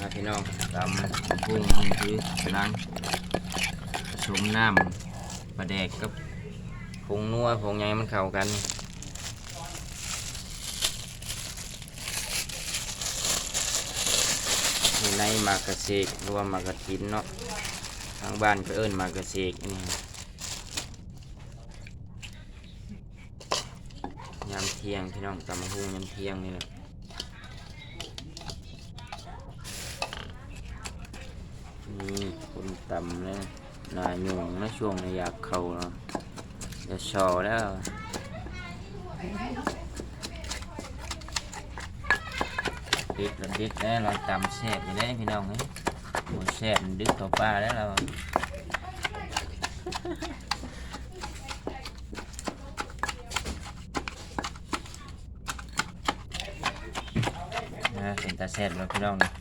นะพี่น้องตำพุ่งคือกำลังผสมน้ำปลาแดกกับผงนัวผงยังให้มันเข้ากันอยู่ในมากระเสกรว่าหมากระถินเนาะทางบ้านก็เอิ้นมากระเสกนี่ยามเทียงพี่น้องตำมะฮุ่งยามเทียงนี่แหละนี่คน ต่ำเลยนาหยุ่งนะช่วงในอยากเข้าเนาะจะชอแล้วดึกระดึกแล้วเราตำแซ่บอยู่ได้พี่น้องเอ้ยหมดแซ่บดึกต่อป้าแล้วเราเป็นตาแซ่บแล้วพี่น้องนะ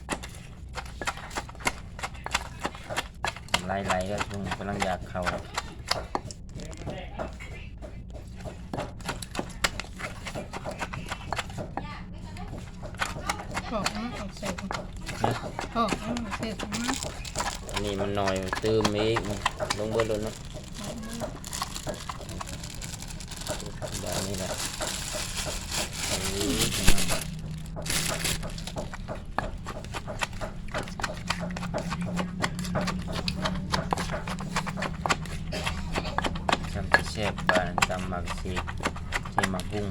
ไล่ไล่ๆก็ช่วงกำลังอยากเขาแล้วหอมมากเอาใส่หอมหอมเอาใส่มากอันนี้มันหน่อยตื้มอีกลงเบนเลยเนาะแบบนี้แหละอันนี้พี่น้อง จำจะแซ่บปานจำหมักสีที่หมักบุ้ง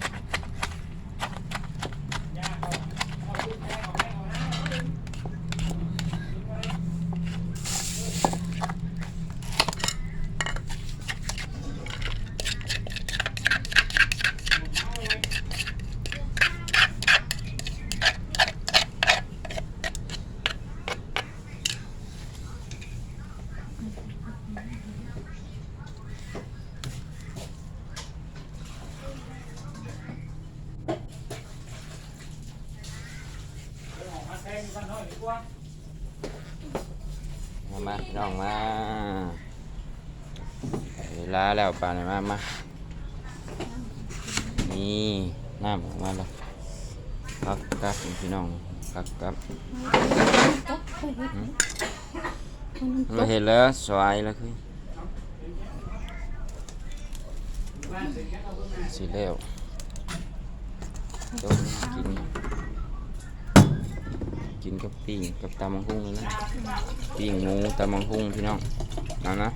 มามาพี่น้องมาเวลาแล้วป่านนี้มามานี่น้ำออกมาแล้วพักกับพี่น้องพักกับตกไปเฮ็ดเราเห็นแล้วสวยแล้วคือสิแล้วต้มกิน กินกับปิ้งกับตำมังคุงเลยนะปิ้งหมูตำมังคุงพี่น้องเอานะ